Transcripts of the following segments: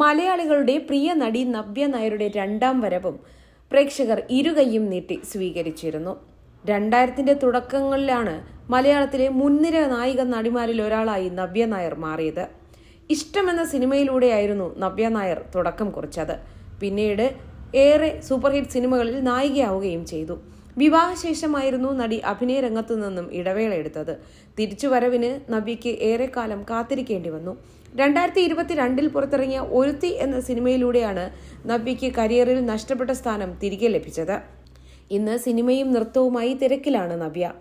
മലയാളികളുടെ പ്രിയ നടി നവ്യ നായരുടെ രണ്ടാം വരവും പ്രേക്ഷകർ ഇരുകൈയും നീട്ടി സ്വീകരിച്ചിരുന്നു. രണ്ടായിരത്തിന്റെ തുടക്കങ്ങളിലാണ് മലയാളത്തിലെ മുൻനിര നായിക നടിമാരിൽ ഒരാളായി നവ്യ നായർ മാറിയത്. ഇഷ്ടമെന്ന സിനിമയിലൂടെയായിരുന്നു നവ്യ നായർ തുടക്കം കുറിച്ചത്. പിന്നീട് ഏറെ സൂപ്പർ ഹിറ്റ് സിനിമകളിൽ നായികയാവുകയും ചെയ്തു. വിവാഹശേഷമായിരുന്നു നടി അഭിനയ രംഗത്തു നിന്നും ഇടവേള എടുത്തത് തിരിച്ചുവരവിന് നവ്യയ്ക്ക് ഏറെക്കാലം കാത്തിരിക്കേണ്ടി വന്നു. രണ്ടായിരത്തി ഇരുപത്തിരണ്ടിൽ പുറത്തിറങ്ങിയ ഒരുത്തി എന്ന സിനിമയിലൂടെയാണ് നവ്യയ്ക്ക് കരിയറിൽ നഷ്ടപ്പെട്ട സ്ഥാനം തിരികെ ലഭിച്ചത്. ഇന്ന് സിനിമയും നൃത്തവുമായി തിരക്കിലാണ് നവ്യ.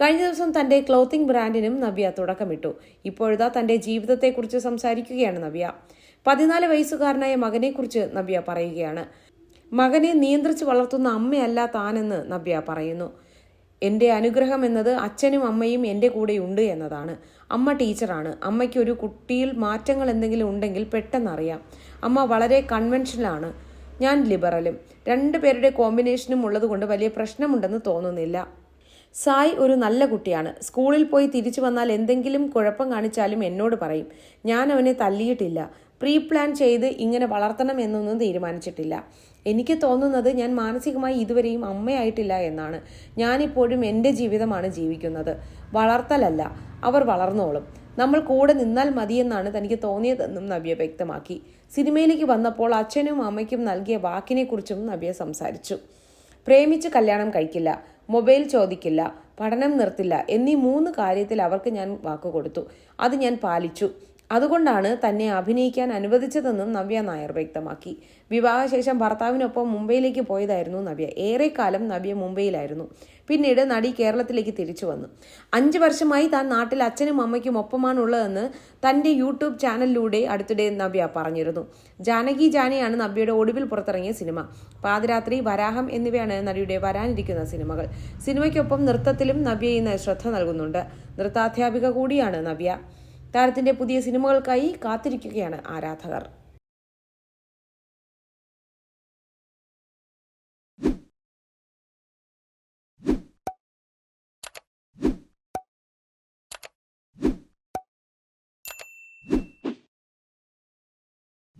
കഴിഞ്ഞ ദിവസം തന്റെ ക്ലോത്തിംഗ് ബ്രാൻഡിനും നവ്യ തുടക്കമിട്ടു. ഇപ്പോഴതാ തന്റെ ജീവിതത്തെക്കുറിച്ച് സംസാരിക്കുകയാണ് നവ്യ. പതിനാല് വയസ്സുകാരനായ മകനെക്കുറിച്ച് നവ്യ പറയുകയാണ്. മകനെ നിയന്ത്രിച്ച് വളർത്തുന്ന അമ്മയല്ല താനെന്ന് നവ്യ പറയുന്നു. എന്റെ അനുഗ്രഹം എന്നത് അച്ഛനും അമ്മയും എന്റെ കൂടെയുണ്ട് എന്നതാണ്. അമ്മ ടീച്ചറാണ്. അമ്മയ്ക്ക് ഒരു കുട്ടിയിൽ മാറ്റങ്ങൾ എന്തെങ്കിലും ഉണ്ടെങ്കിൽ പെട്ടെന്നറിയാം. അമ്മ വളരെ കൺവെൻഷനാണ് ഞാൻ ലിബറലും രണ്ടു പേരുടെ കോമ്പിനേഷനും ഉള്ളതുകൊണ്ട് വലിയ പ്രശ്നമുണ്ടെന്ന് തോന്നുന്നില്ല. സായ് ഒരു നല്ല കുട്ടിയാണ്. സ്കൂളിൽ പോയി തിരിച്ചു വന്നാൽ എന്തെങ്കിലും കുഴപ്പം കാണിച്ചാലും എന്നോട് പറയും. ഞാൻ അവനെ തല്ലിയിട്ടില്ല. പ്രീ പ്ലാൻ ചെയ്ത് ഇങ്ങനെ വളർത്തണം എന്നൊന്നും തീരുമാനിച്ചിട്ടില്ല. എനിക്ക് തോന്നുന്നത് ഞാൻ മാനസികമായി ഇതുവരെയും അമ്മയായിട്ടില്ല എന്നാണ്. ഞാനിപ്പോഴും എന്റെ ജീവിതമാണ് ജീവിക്കുന്നത്. വളർത്തലല്ല അവർ വളർന്നോളും. നമ്മൾ കൂടെ നിന്നാൽ മതിയെന്നാണ് തനിക്ക് തോന്നിയതെന്നും നവ്യ വ്യക്തമാക്കി. സിനിമയിലേക്ക് വന്നപ്പോൾ അച്ഛനും അമ്മയ്ക്കും നൽകിയ വാക്കിനെക്കുറിച്ചും നവ്യ സംസാരിച്ചു. പ്രേമിച്ച് കല്യാണം കഴിക്കില്ല. മൊബൈൽ ചോദിക്കില്ല പഠനം നിർത്തില്ല എന്നീ മൂന്ന് കാര്യത്തിൽ അവർക്ക് ഞാൻ വാക്ക് കൊടുത്തു അത് ഞാൻ പാലിച്ചു. അതുകൊണ്ടാണ് തന്നെ അഭിനയിക്കാൻ അനുവദിച്ചതെന്നും നവ്യ നായർ വ്യക്തമാക്കി. വിവാഹശേഷം ഭർത്താവിനൊപ്പം മുംബൈയിലേക്ക് പോയതായിരുന്നു നവ്യ. ഏറെക്കാലം നവ്യ മുംബൈയിലായിരുന്നു. പിന്നീട് നടി കേരളത്തിലേക്ക് തിരിച്ചു വന്നു. അഞ്ച് വർഷമായി താൻ നാട്ടിൽ അച്ഛനും അമ്മയ്ക്കും ഒപ്പമാണുള്ളതെന്ന് തന്റെ യൂട്യൂബ് ചാനലിലൂടെ അടുത്തിടെ നവ്യ പറഞ്ഞിരുന്നു. ജാനകി ജാനയാണ് നവ്യയുടെ ഒടുവിൽ പുറത്തിറങ്ങിയ സിനിമ. പാതിരാത്രി വരാഹം എന്നിവയാണ് നടിയുടെ വരാനിരിക്കുന്ന സിനിമകൾ. സിനിമയ്ക്കൊപ്പം നൃത്തത്തിലും നവ്യ ഇന്ന് ശ്രദ്ധ നൽകുന്നുണ്ട്. നൃത്താധ്യാപിക കൂടിയാണ് നവ്യ. താരത്തിന്റെ പുതിയ സിനിമകൾക്കായി കാത്തിരിക്കുകയാണ് ആരാധകർ